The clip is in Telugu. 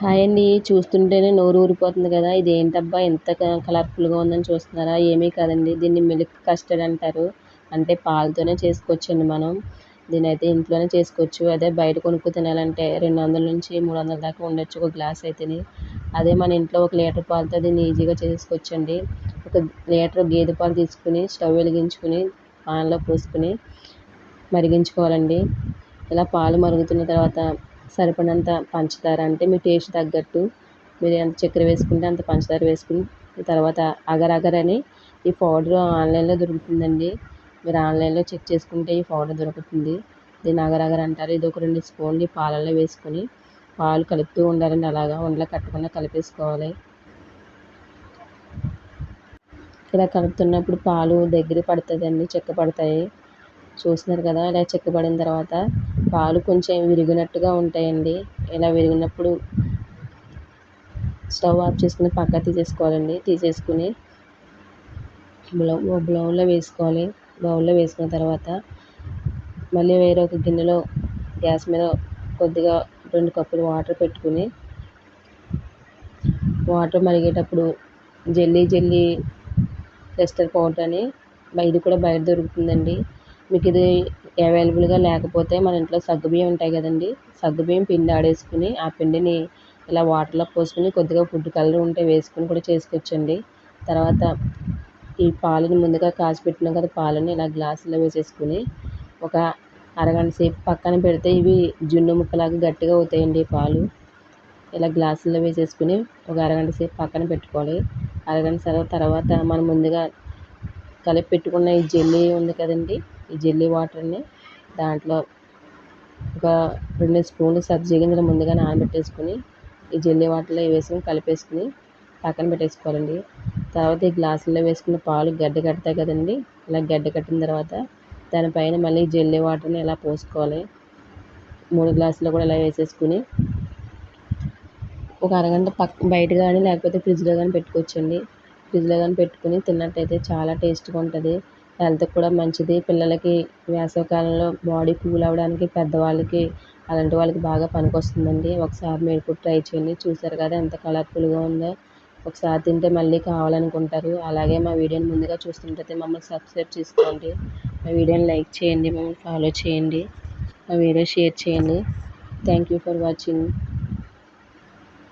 హాయ్ అండి. చూస్తుంటేనే నోరు ఊరిపోతుంది కదా. ఇది ఏంటబ్బా ఎంత కలర్ఫుల్గా ఉందని చూస్తున్నారా? ఏమీ కాదండి. దీన్ని మిల్క్ కస్టర్డ్ అంటారు. అంటే పాలతోనే చేసుకోవచ్చండి మనం. దీని అయితే ఇంట్లోనే చేసుకోవచ్చు. అదే బయట కొనుక్కు తినాలంటే రెండు వందల నుంచి మూడు వందల దాకా ఉండొచ్చు ఒక గ్లాస్ అయితే అదే మన ఇంట్లో ఒక లీటర్ పాలతో దీన్ని ఈజీగా చేసుకోవచ్చండి. ఒక లీటర్ గేదె పాలు తీసుకుని స్టవ్ వెలిగించుకుని పాన్లో పోసుకుని మరిగించుకోవాలండి. ఇలా పాలు మరుగుతున్న తర్వాత సరిపడినంత పంచదార అంటే మీ టేస్ట్ తగ్గట్టు మీరు ఎంత చక్కెర వేసుకుంటే అంత పంచదార వేసుకుని తర్వాత అగర్ అగర్ అని ఈ పౌడర్ ఆన్లైన్లో దొరుకుతుందండి. మీరు ఆన్లైన్లో చెక్ చేసుకుంటే ఈ పౌడర్ దొరుకుతుంది. దీన్ని అగర్ అగర్ అంటారు. ఇది ఒక రెండు స్పూన్లు పాలల్లో వేసుకొని పాలు కలుపుతూ ఉండాలండి. అలాగా ఉండలు కట్టకుండా కలిపేసుకోవాలి. ఇలా కలుపుతున్నప్పుడు పాలు దగ్గర పడుతుందండి చెక్క పడతాయి. చూస్తున్నారు కదా ఇలా చెక్కబడిన తర్వాత పాలు కొంచెం విరిగినట్టుగా ఉంటాయండి. ఇలా విరిగినప్పుడు స్టవ్ ఆఫ్ చేసుకుని పక్క తీసేసుకోవాలండి. తీసేసుకుని బ్లౌ బ్లౌన్లో వేసుకోవాలి. బౌల్లో వేసుకున్న తర్వాత మళ్ళీ వేరే ఒక గిన్నెలో గ్యాస్ మీద కొద్దిగా రెండు కప్పులు వాటర్ పెట్టుకుని వాటర్ మరిగేటప్పుడు జల్లీ జల్లీ టెస్టర్ పౌడర్ అని ఇది కూడా బయట దొరుకుతుందండి. మీకు ఇది అవైలబుల్గా లేకపోతే మన ఇంట్లో సగ్గుబియ్యం ఉంటాయి కదండి. సగ్గుబియ్యం పిండి ఆడేసుకుని ఆ పిండిని ఇలా వాటర్లో పోసుకుని కొద్దిగా ఫుడ్ కలర్ ఉంటే వేసుకుని కూడా చేసుకోవచ్చండి తర్వాత ఈ పాలని ముందుగా కాచి పెట్టినాం కదా పాలని ఇలా గ్లాసులో వేసేసుకుని ఒక అరగంట సేపు పక్కన పెడితే ఇవి జున్ను ముక్కలాగా గట్టిగా అవుతాయండి పాలు. ఇలా గ్లాసుల్లో వేసేసుకుని ఒక అరగంట సేపు పక్కన పెట్టుకోవాలి. అరగంట తర్వాత మనం ముందుగా కలిపి పెట్టుకున్న ఈ జెల్లీ ఉంది కదండి ఈ జెల్లీ వాటర్ని దాంట్లో ఒక రెండు స్పూన్లు సబ్జీ గింజలు ముందుగా నానబెట్టేసుకుని ఈ జెల్లీ వాటర్లో వేసుకుని కలిపేసుకుని పక్కన పెట్టేసుకోవాలండి. తర్వాత ఈ గ్లాసుల్లో వేసుకున్న పాలు గడ్డ కడతాయి కదండి. ఇలా గడ్డ కట్టిన తర్వాత దానిపైన మళ్ళీ జెల్లీ వాటర్ని ఇలా పోసుకోవాలి? మూడు గ్లాసులు కూడా ఇలా వేసేసుకుని ఒక అరగంట పక్క బయట కానీ లేకపోతే ఫ్రిడ్జ్లో కానీ పెట్టుకోవచ్చండి. ఫ్రిడ్జ్లో కానీ పెట్టుకుని తిన్నట్టయితే చాలా టేస్ట్గా ఉంటుంది. హెల్త్కి కూడా మంచిది. పిల్లలకి వేసవికాలంలో బాడీ కూల్ అవ్వడానికి పెద్దవాళ్ళకి అలాంటి వాళ్ళకి బాగా పనికొస్తుందండి. ఒకసారి మీరు కూడా ట్రై చేయండి. చూసారు కదా ఎంత కలర్ఫుల్గా ఉందో. ఒకసారి తింటే మళ్ళీ కావాలనుకుంటారు. అలాగే మా వీడియోని ముందుగా చూస్తుంటే మమ్మల్ని సబ్స్క్రైబ్ చేసుకోండి. మా వీడియోని లైక్ చేయండి. మమ్మల్ని ఫాలో చేయండి. మా వీడియో షేర్ చేయండి. Thank you for watching